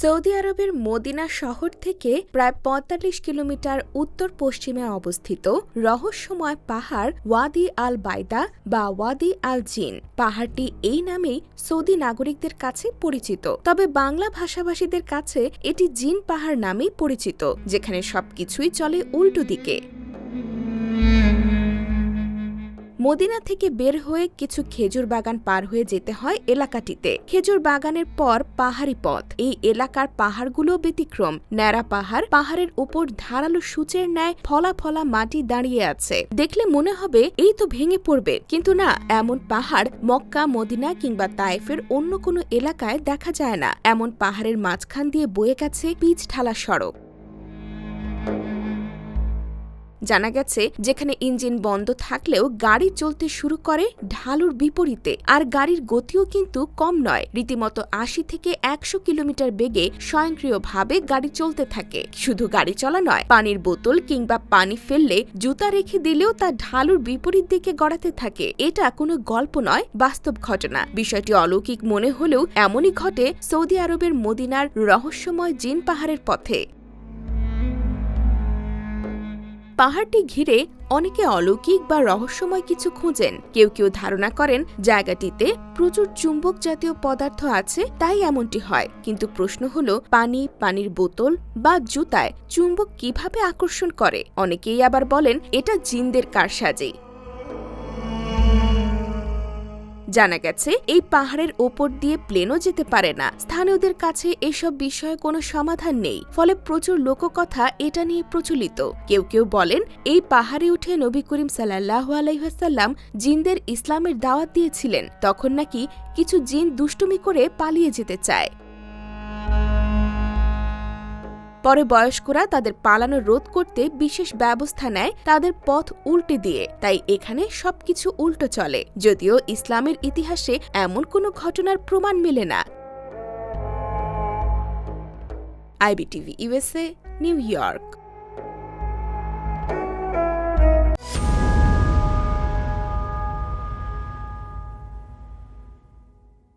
Saudi আরবের Medina শহর থেকে প্রায় ৪৫ কিলোমিটার উত্তর পশ্চিমে অবস্থিত রহস্যময় পাহাড় ওয়াদি আল বাইদা বা ওয়াদি আল জিন। পাহাড়টি এই নামেই সৌদি নাগরিকদের কাছে পরিচিত। তবে বাংলা ভাষাভাষীদের কাছে এটি জিন পাহাড় নামেই পরিচিত, যেখানে সবকিছুই চলে উল্টো দিকে। মদিনা থেকে বের হয়ে কিছু খেজুর বাগান পার হয়ে যেতে হয় এলাকাটিতে। খেজুর বাগানের পর পাহাড়ি পথ। এই এলাকার পাহাড়গুলো ব্যতিক্রম। ন্যাড়া পাহাড় পাহাড়ের উপর ধারালো সূচের ন্যায় ফলা ফলা মাটি দাঁড়িয়ে আছে। দেখলে মনে হবে এই তো ভেঙে পড়বে। কিন্তু না, এমন পাহাড় মক্কা, মদিনা কিংবা তায়েফের অন্য কোনো এলাকায় দেখা যায় না। এমন পাহাড়ের মাঝখান দিয়ে বয়ে গেছে পিচ ঢালা সড়ক। জানা গেছে, যেখানে ইঞ্জিন বন্ধ থাকলেও গাড়ি চলতে শুরু করে ঢালুর বিপরীতে, আর গাড়ির গতিও কিন্তু কম নয়। রীতিমতো আশি থেকে একশো কিলোমিটার বেগে স্বয়ংক্রিয়ভাবে গাড়ি চলতে থাকে। শুধু গাড়ি চলা নয়, পানির বোতল কিংবা পানি ফেললে জুতা রেখে দিলেও তা ঢালুর বিপরীত দিকে গড়াতে থাকে। এটা কোনো গল্প নয়, বাস্তব ঘটনা। বিষয়টি অলৌকিক মনে হলেও এমনই ঘটে সৌদি আরবের মদিনার রহস্যময় জিন পাহাড়ের পথে। পাহাড়টি ঘিরে অনেকে অলৌকিক বা রহস্যময় কিছু খুঁজেন। কেউ কেউ ধারণা করেন, জায়গাটিতে প্রচুর চুম্বক জাতীয় পদার্থ আছে, তাই এমনটি হয়। কিন্তু প্রশ্ন হল, পানি, পানির বোতল বা জুতায় চুম্বক কীভাবে আকর্ষণ করে? অনেকেই আবার বলেন, এটা জিনদের কারসাজি। জানা গেছে, এই পাহাড়ের ওপর দিয়ে প্লেনও যেতে পারে না। স্থানীয়দের কাছে এসব বিষয়ে কোনো সমাধান নেই, ফলে প্রচুর লোককথা এটা নিয়ে প্রচলিত। কেউ কেউ বলেন, এই পাহাড়ে উঠে নবী করিম সাল্লাহ আলাইহাসাল্লাম জিনদের ইসলামের দাওয়াত দিয়েছিলেন, তখন নাকি কিছু জিন দুষ্টুমি করে পালিয়ে যেতে চায়। পরে বয়স্করা তাদের পালানো রোধ করতে বিশেষ ব্যবস্থা নেয় তাদের পথ উল্টে দিয়ে। তাই এখানে সবকিছু উল্টো চলে। যদিও ইসলামের ইতিহাসে এমন কোনো ঘটনার প্রমাণ মেলে না। IBTV USA New York.